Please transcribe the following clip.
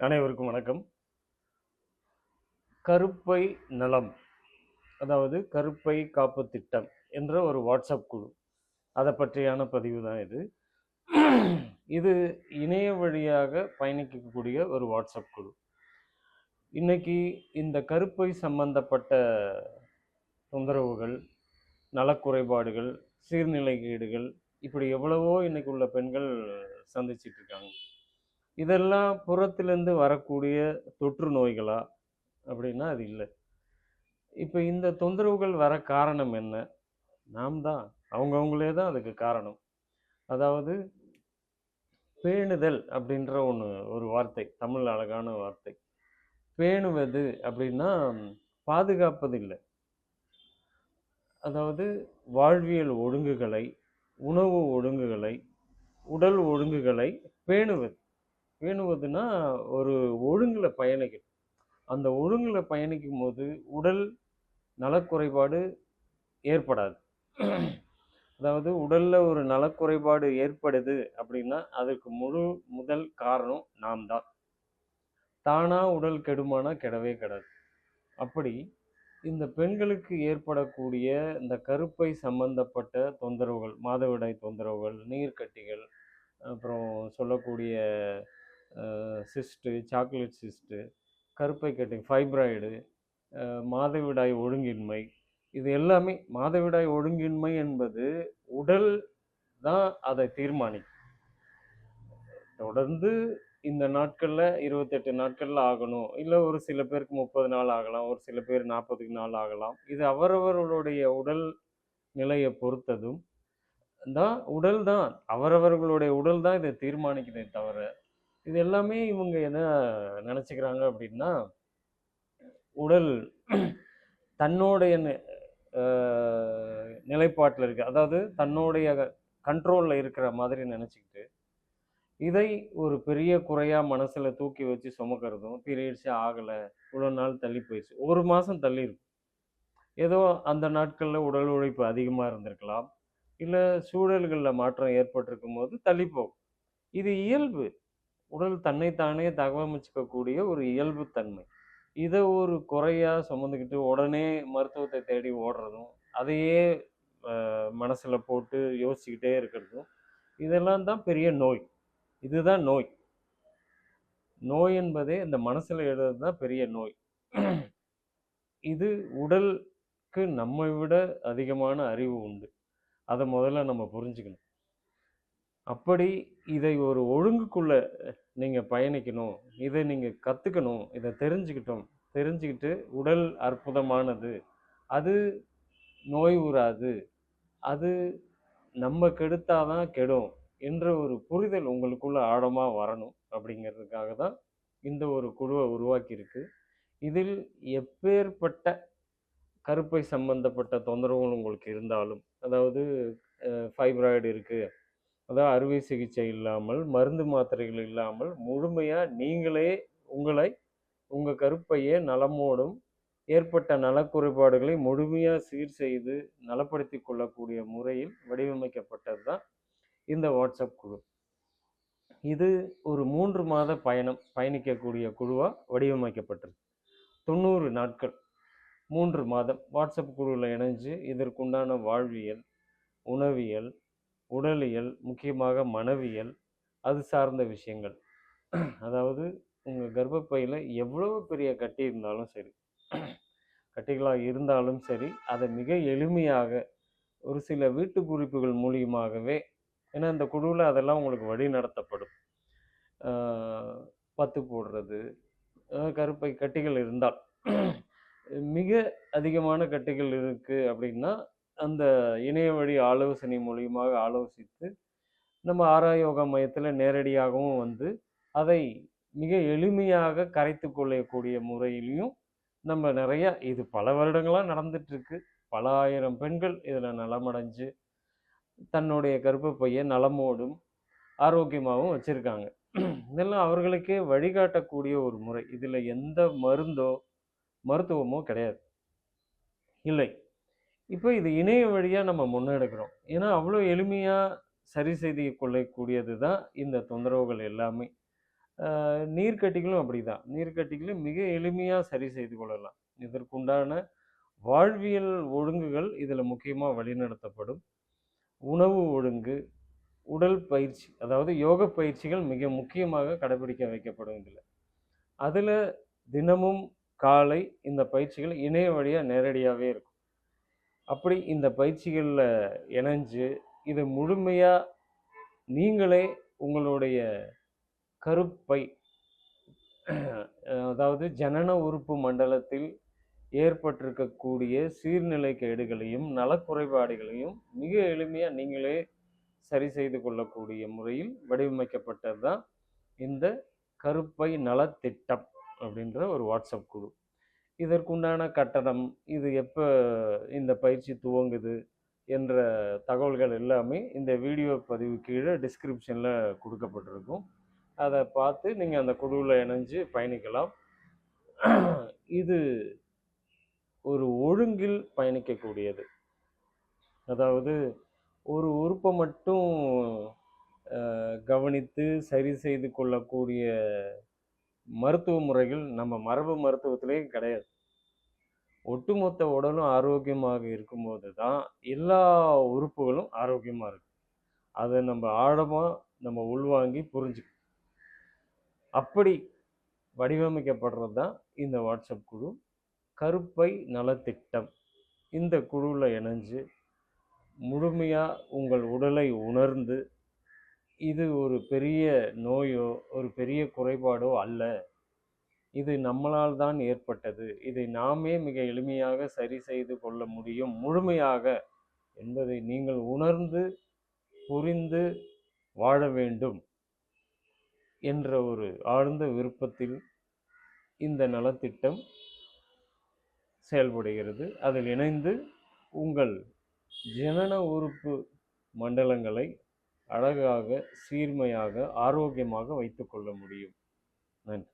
அனைவருக்கும் வணக்கம். கருப்பை நலம் அதாவது கருப்பை காப்பு திட்டம் என்ற ஒரு வாட்ஸ்அப் குழு. அதை பற்றியான பதிவு தான் இது. இது இணைய வழியாக பயணிக்கக்கூடிய ஒரு வாட்ஸ்அப் குழு. இன்னைக்கு இந்த கருப்பை சம்பந்தப்பட்ட தொந்தரவுகள் நலக்குறைபாடுகள் சீர்நிலைகேடுகள் இப்படி எவ்வளவோ இன்னைக்கு உள்ள பெண்கள் சந்திச்சிட்டு இருக்காங்க. இதெல்லாம் புறத்திலேருந்து வரக்கூடிய தொற்று நோய்களா அப்படின்னா அது இல்லை. இப்போ இந்த தொந்தரவுகள் வர காரணம் என்ன? நாம் தான். அவங்கவுங்களே தான் அதுக்கு காரணம். அதாவது பேணுதல் அப்படின்ற ஒன்று ஒரு வார்த்தை தமிழ் அழகான வார்த்தை. பேணுவது அப்படின்னா பாதுகாப்பது இல்லை. அதாவது வாழ்வியல் ஒழுங்குகளை உணவு ஒழுங்குகளை உடல் ஒழுங்குகளை பேணுவது. பேணுவதுன்னா ஒரு ஒழுங்கில் பயணிக்கணும். அந்த ஒழுங்கில் பயணிக்கும் போது உடல் நலக்குறைபாடு ஏற்படாது. அதாவது உடலில் ஒரு நலக்குறைபாடு ஏற்படுது அப்படின்னா அதுக்கு முழு முதல் காரணம் நாம் தான் தானாக உடல் கெடுமானா கெடவே கிடாது. அப்படி இந்த பெண்களுக்கு ஏற்படக்கூடிய இந்த கருப்பை சம்பந்தப்பட்ட தொந்தரவுகள் மாதவிடாய் தொந்தரவுகள் நீர்க்கட்டிகள் அப்புறம் சொல்லக்கூடிய சிஸ்ட்டு சாக்லேட் சிஸ்ட்டு கருப்பை கட்டி ஃபைப்ராய்டு மாதவிடாய் ஒழுங்கின்மை. இது எல்லாமே மாதவிடாய் ஒழுங்கின்மை என்பது உடல் தான் அதை தீர்மானிக்கும். தொடர்ந்து இந்த நாட்களில் இருபத்தெட்டு நாட்களில் ஆகணும். இல்லை ஒரு சில பேருக்கு முப்பது நாள் ஆகலாம் ஒரு சில பேர் நாற்பது நாள் ஆகலாம். இது அவரவர்களுடைய உடல் நிலையை பொறுத்ததும் தான் உடல் தான் அவரவர்களுடைய உடல் தான் இதை தீர்மானிக்குதே தவிர இது எல்லாமே இவங்க என்ன நினச்சிக்கிறாங்க அப்படின்னா உடல் தன்னுடைய நிலைப்பாட்டில் இருக்குது அதாவது தன்னுடைய கண்ட்ரோலில் இருக்கிற மாதிரி நினச்சிக்கிட்டு இதை ஒரு பெரிய குறையாக மனசில் தூக்கி வச்சு சுமக்கிறதும் பீரியட்ஸே ஆகலை இவ்வளோ நாள் தள்ளி போயிடுச்சு ஒரு மாதம் தள்ளி இருக்கும். ஏதோ அந்த நாட்களில் உடல் உழைப்பு அதிகமாக இருந்திருக்கலாம். இல்லை சூழல்களில் மாற்றம் ஏற்பட்டிருக்கும் போது தள்ளி போகும். இது இயல்பு. உடல் தன்னைத்தானே தகவமைச்சிக்கக்கூடிய ஒரு இயல்பு தன்மை. இதை ஒரு குறையாக சுமந்துக்கிட்டு உடனே மருத்துவத்தை தேடி ஓடுறதும் அதையே மனசில் போட்டு யோசிச்சுக்கிட்டே இருக்கிறதும் இதெல்லாம் தான் பெரிய நோய். இதுதான் நோய். நோய் என்பதே இந்த மனசில் எழுதுறது தான் பெரிய நோய். இது உடலுக்கு நம்மை விட அதிகமான அறிவு உண்டு. அதை முதல்ல நம்ம புரிஞ்சுக்கணும். அப்படி இதை ஒரு ஒழுங்குக்குள்ள நீங்கள் பயணிக்கணும். இதை நீங்கள் கற்றுக்கணும் இதை தெரிஞ்சுக்கிட்டோம். தெரிஞ்சுக்கிட்டு உடல் அற்புதமானது. அது நோய் உறாது அது நம்ம கெடுத்தாதான் கெடும் என்ற ஒரு புரிதல் உங்களுக்குள்ள ஆழமாக வரணும் அப்படிங்கிறதுக்காக தான் இந்த ஒரு குழுவை உருவாக்கியிருக்கு. இதில் எப்பேற்பட்ட கருப்பை சம்பந்தப்பட்ட தொந்தரவுகள் உங்களுக்கு இருந்தாலும் அதாவது ஃபைப்ராய்டு இருக்குது அதாவது அறுவை சிகிச்சை இல்லாமல் மருந்து மாத்திரைகள் இல்லாமல் முழுமையாக நீங்களே உங்களை உங்கள் கருப்பையே நலமோடும் ஏற்பட்ட நலக்குறைபாடுகளை முழுமையாக சீர் செய்து நலப்படுத்தி கொள்ளக்கூடிய முறையில் வடிவமைக்கப்பட்டது தான் இந்த வாட்ஸ்அப் குழு. இது ஒரு மூன்று மாத பயணம் பயணிக்கக்கூடிய குழுவாக வடிவமைக்கப்பட்டது தொண்ணூறு நாட்கள் மூன்று மாதம். வாட்ஸ்அப் குழுவில் இணைஞ்சு இதற்குண்டான வாழ்வியல் உணவியல் உடலியல் முக்கியமாக மனவியல் அது சார்ந்த விஷயங்கள். அதாவது உங்கள் கர்ப்பப்பையில் எவ்வளவு பெரிய கட்டி இருந்தாலும் சரி கட்டிகளாக இருந்தாலும் சரி அதை மிக எளிமையாக ஒரு சில வீட்டு குறிப்புகள் மூலியமாகவே ஏன்னா இந்த குழுவில் அதெல்லாம் உங்களுக்கு வழி நடத்தப்படும். பத்து போடுறது கருப்பை கட்டிகள் இருந்தால் மிக அதிகமான கட்டிகள் இருக்குது அப்படின்னா அந்த இணைய வழி ஆலோசனை மூலியமாக ஆலோசித்து நம்ம ஆராயோகா மையத்தில் நேரடியாகவும் வந்து அதை மிக எளிமையாக கரைத்து கொள்ளக்கூடிய முறையிலையும் நம்ம நிறைய இது பல வருடங்களாக நடந்துட்டுருக்கு. பல ஆயிரம் பெண்கள் இதில் நலமடைஞ்சு தன்னுடைய கர்ப்பப்பையை நலமோடும் ஆரோக்கியமாகவும் வச்சுருக்காங்க. இதெல்லாம் அவர்களுக்கே வழிகாட்டக்கூடிய ஒரு முறை. இதில் எந்த மருந்தோ மருத்துவமோ கிடையாது. இல்லை. இப்போ இது இணைய வழியாக நம்ம முன்னெடுக்கிறோம். ஏன்னா அவ்வளோ எளிமையாக சரி செய்து கொள்ளக்கூடியது தான் இந்த தொந்தரவுகள் எல்லாமே. நீர்க்கட்டிகளும் அப்படி தான் நீர்க்கட்டிகளும் மிக எளிமையாக சரி செய்து கொள்ளலாம். இதற்குண்டான வாழ்வியல் ஒழுங்குகள் இதில் முக்கியமாக வழிநடத்தப்படும். உணவு ஒழுங்கு உடல் பயிற்சி அதாவது யோக பயிற்சிகள் மிக முக்கியமாக கடைபிடிக்க வைக்கப்படும் இதில். அதில் தினமும் காலை இந்த பயிற்சிகள் இணைய வழியாக நேரடியாகவே இருக்கும். அப்படி இந்த பயிற்சிகளில் இணைஞ்சு இதை முழுமையாக நீங்களே உங்களுடைய கருப்பை அதாவது ஜனன உறுப்பு மண்டலத்தில் ஏற்பட்டிருக்கக்கூடிய சீர்நிலை கேடுகளையும் நலக்குறைபாடுகளையும் மிக எளிமையாக நீங்களே சரி செய்து கொள்ளக்கூடிய முறையில் வடிவமைக்கப்பட்டது தான் இந்த கருப்பை நலத்திட்டம் அப்படின்ற ஒரு வாட்ஸ்அப் குழு. இதற்குண்டான கட்டணம் இது எப்போ இந்த பயிற்சி துவங்குது என்ற தகவல்கள் எல்லாமே இந்த வீடியோ பதிவு கீழே டிஸ்கிரிப்ஷனில் கொடுக்கப்பட்டிருக்கும். அதை பார்த்து நீங்கள் அந்த குழுவில் இணைஞ்சு பயணிக்கலாம். இது ஒரு ஒழுங்கில் பயணிக்கக்கூடியது. அதாவது ஒரு உறுப்பை மட்டும் கவனித்து சரி செய்து கொள்ளக்கூடிய மருத்துவ முறைகள் நம்ம மரபு மருத்துவத்திலே கிடையாது. ஒட்டுமொத்த உடலும் ஆரோக்கியமாக இருக்கும்போது தான் எல்லா உறுப்புகளும் ஆரோக்கியமாக இருக்கும் அதை நம்ம ஆழமாக நம்ம உள்வாங்கி புரிஞ்சுக்கணும் அப்படி வடிவமைக்கப்படுறது தான் இந்த வாட்ஸ்அப் குழு. கருப்பை நலத்திட்டம். இந்த குழுவில் இணைஞ்சு முழுமையாக உங்கள் உடலை உணர்ந்து இது ஒரு பெரிய நோயோ ஒரு பெரிய குறைபாடோ அல்ல. இது நம்மளால் தான் ஏற்பட்டது. இதை நாமே மிக எளிமையாக சரி செய்து கொள்ள முடியும் முழுமையாக என்பதை நீங்கள் உணர்ந்து புரிந்து வாழ வேண்டும் என்ற ஒரு ஆழ்ந்த விருப்பத்தில் இந்த நலத்திட்டம் செயல்படுகிறது. அதில் இணைந்து உங்கள் ஜனன உறுப்பு மண்டலங்களை அழகாக சீர்மையாக ஆரோக்கியமாக வைத்துக்கொள்ள முடியும். நன்றி.